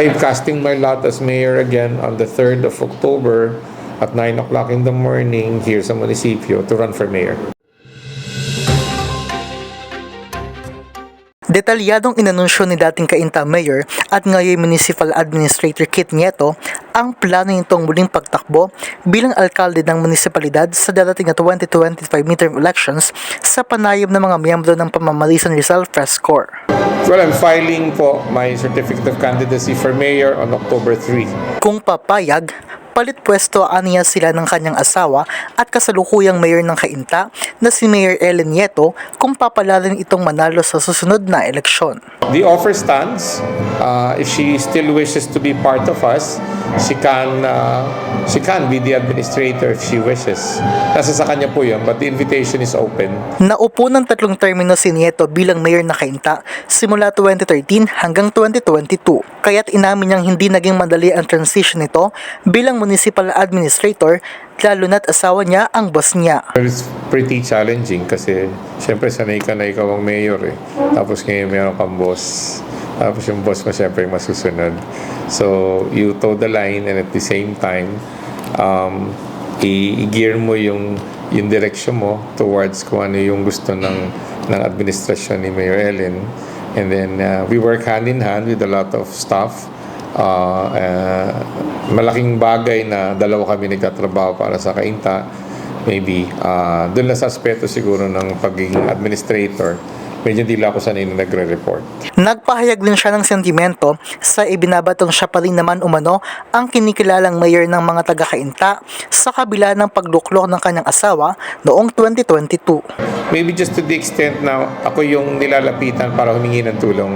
I'm casting my lot as mayor again on the 3rd of October at 9 o'clock in the morning here sa munisipyo to run for mayor. Detalyadong inanunsyo ni dating Kainta Mayor at ngayon Municipal Administrator Kit Nieto ang plano nitong muling pagtakbo bilang alkalde ng munisipalidad sa darating na 2025 midterm elections sa panayam ng mga miyembro ng pamamalisan Rizal Press Corps. Well, I'm filing po my certificate of candidacy for mayor on October 3. Kung papayag, palit pwesto aniya sila ng kanyang asawa at kasalukuyang mayor ng Kainta na si Mayor Ellen Nieto kung papalarin itong manalo sa susunod na eleksyon. The offer stands. Uh, if she still wishes to be part of us, she can uh, she can be the administrator if she wishes. Nasa sa kanya po yun, but the invitation is open. Naupo ng tatlong termino si Nieto bilang mayor na Kainta simula 2013 hanggang 2022. Kaya't inamin niyang hindi naging madali ang transition nito bilang municipal administrator lalo na't asawa niya ang boss niya. It's pretty challenging kasi syempre sanay ka na ikaw ang mayor eh. Tapos ngayon meron kang boss. Tapos yung boss mo syempre yung masusunod. So you toe the line and at the same time um, i-gear mo yung yung direction mo towards kung ano yung gusto ng ng administrasyon ni Mayor Ellen. And then uh, we work hand in hand with a lot of staff uh, uh, malaking bagay na dalawa kami nagtatrabaho para sa Kainta. Maybe, uh, doon lang sa aspeto siguro ng pagiging administrator, medyo hindi ako sanay na nagre-report. Nagpahayag din siya ng sentimento sa ibinabatong siya pa rin naman umano ang kinikilalang mayor ng mga taga-Kainta sa kabila ng pagluklok ng kanyang asawa noong 2022. Maybe just to the extent na ako yung nilalapitan para humingi ng tulong.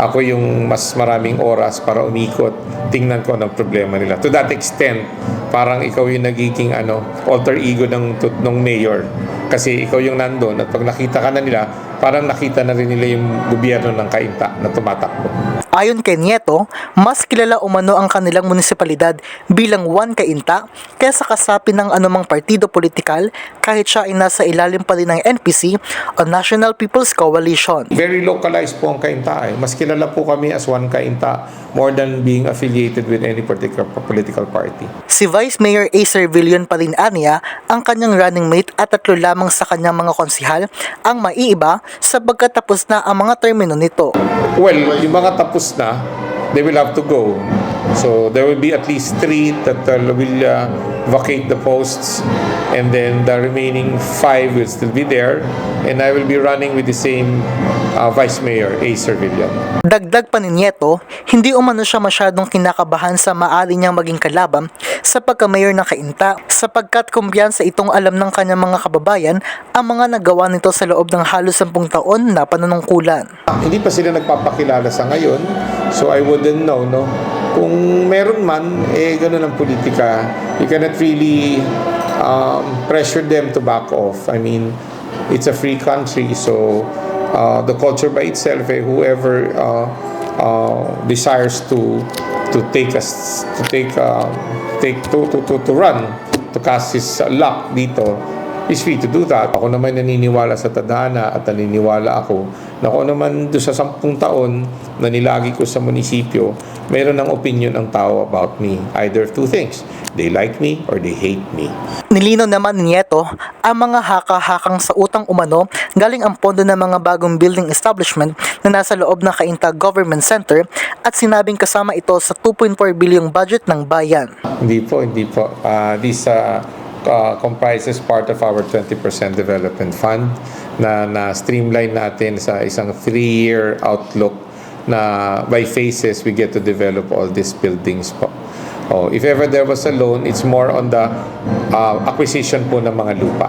Ako yung mas maraming oras para umikot, tingnan ko anong problema nila. To that extent, parang ikaw yung nagiging ano, alter ego ng, ng mayor. Kasi ikaw yung nandun at pag nakita ka na nila, parang nakita na rin nila yung gobyerno ng kainta na tumatakbo. Ayon kay Nieto, mas kilala umano ang kanilang munisipalidad bilang One Kainta kaysa kasapin ng anumang partido politikal kahit siya ay nasa ilalim pa rin ng NPC o National People's Coalition. Very localized po ang kainta eh. Mas kilala po kami as one kainta more than being affiliated with any particular political party. Si Vice Mayor A. Servillon pa rin aniya ang kanyang running mate at tatlo lamang sa kanyang mga konsihal ang maiiba sapagkat tapos na ang mga termino nito. Well, yung mga tapos na, they will have to go. So there will be at least three that uh, will uh, vacate the posts and then the remaining five will still be there and I will be running with the same uh, Vice Mayor, A. Servillon. Dagdag pa ni Nieto, hindi umano siya masyadong kinakabahan sa maari niyang maging kalaban sa pagka-mayor ng Kainta sapagkat kumpiyansa itong alam ng kanyang mga kababayan ang mga nagawa nito sa loob ng halos 10 taon na panunungkulan. Hindi pa sila nagpapakilala sa ngayon, so I wouldn't know, no? Kung meron man, eh, ganun ang politika. You cannot really um, pressure them to back off. I mean, it's a free country, so uh, the culture by itself, eh, whoever uh, uh, desires to to take us to take uh, take to, to to to run to cast his luck dito is free to do that. Ako naman naniniwala sa tadhana at naniniwala ako na ano naman doon sa sampung taon na nilagi ko sa munisipyo, meron ng opinion ang tao about me. Either two things. They like me or they hate me. Nilino naman ni Nieto ang mga haka-hakang sa utang umano galing ang pondo ng mga bagong building establishment na nasa loob ng Kainta Government Center at sinabing kasama ito sa 2.4 bilyong budget ng bayan. Hindi po, hindi po. Uh, this uh, uh, comprises part of our 20% development fund na na-streamline natin sa isang three-year outlook na by phases we get to develop all these buildings po. Oh, if ever there was a loan, it's more on the uh, acquisition po ng mga lupa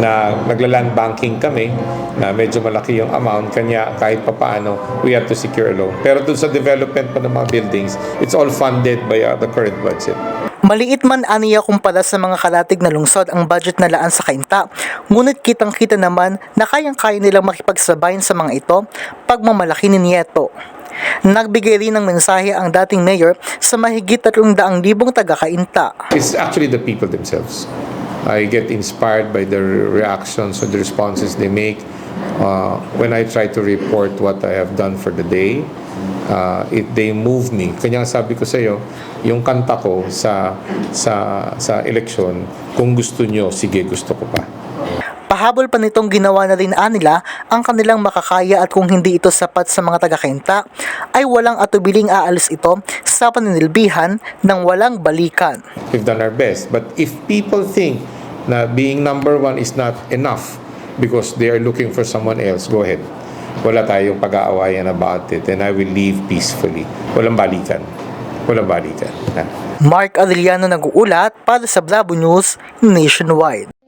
na nagla-land banking kami na medyo malaki yung amount kanya kahit papaano we have to secure a loan. Pero dun sa development po ng mga buildings, it's all funded by uh, the current budget. Maliit man aniya kumpara sa mga kalatig na lungsod ang budget na laan sa Kainta, ngunit kitang-kita naman na kayang-kaya nilang makipagsabayin sa mga ito pagmamalaki ni Nieto. Nagbigay rin ng mensahe ang dating mayor sa mahigit 300,000 taga-Kainta. It's actually the people themselves. I get inspired by their reactions or the responses they make uh, when I try to report what I have done for the day, uh, it they move me. Kanya sabi ko sa iyo, yung kanta ko sa sa sa eleksyon, kung gusto nyo, sige, gusto ko pa. Pahabol pa nitong ginawa na rin nila ang kanilang makakaya at kung hindi ito sapat sa mga taga-Kainta, ay walang atubiling aalis ito sa paninilbihan ng walang balikan. We've done our best. But if people think na being number one is not enough because they are looking for someone else, go ahead. Wala tayong pag-aawayan about it and I will leave peacefully. Walang balikan. Walang balikan. Ha? Mark Adriano nag-uulat para sa Bravo News Nationwide.